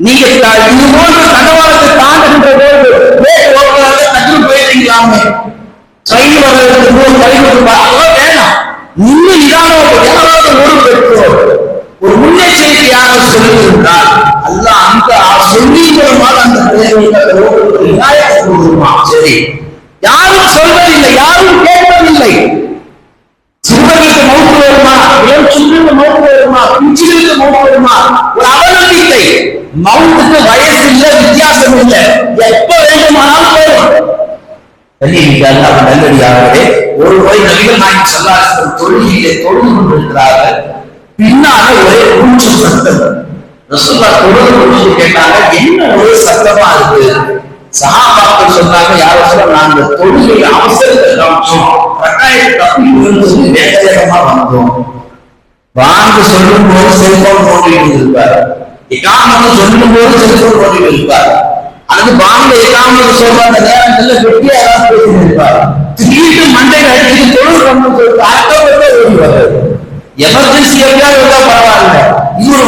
நீங்க இது போன்ற தகவலத்தை தாண்டுகின்ற போது பிரேக் போயிருக்கீங்களாமே வர்றதுக்கு மூணு கழிவு அதெல்லாம் வேணாம். நின்று நிதானம் யாராவது ஒரு பெற்றோர் ஒரு முன்னெச்சரிக்கையாக சொல்லியிருந்தால் அல்லாஹ் அந்த சொல்லி அந்த விநாயகர் சரி. யாரும் சொல்வதில்லை யாரும் கேட்க பிஞ்சுகளுக்கு வருமா ஒரு அவநம்பிக்கை. மவுத்துக்கு வயசு இல்ல வித்தியாசம் இல்ல எப்ப வேண்டுமானாலும் போகும் நல்லடியாகவே ஒரு முறை நபிகள் நாயகம் சொல்லார்கள் தொழுகையிலே தொழுது கொண்டிருக்கிறார்கள். பின்னால ஒரே மூச்சு சத்தம். ரசூல்லா தொழுது கொண்டு கேட்டாங்க என்ன ஒரே சத்தமா இருக்கு? சகாபாக்கள் சொன்னாங்க யாரும் சொல்ல நாங்க தொழுகை அவசரத்தை காமிச்சோம். கட்டாயத்தை தப்பி விழுந்து வேக வேகமா வந்தோம். வாங்க சொல்லும் போது செல்போன் நோண்டிட்டு இருப்பார் இக்காமத்து சொல்லும் போது செல்போன் நோண்டிட்டு இருப்பார் அல்லது வாங்க இக்காமத்து சொல்ற அந்த வெட்டியா வெட்டி யாராவது பேசிட்டு இருப்பார் திடீர்னு மண்டையில அடிச்சு தொழில் பண்ண சொல்லிட்டு அர்த்தம் எமர்ஜென்சி எப்படியாவது பரவாயில்ல. இது ஒரு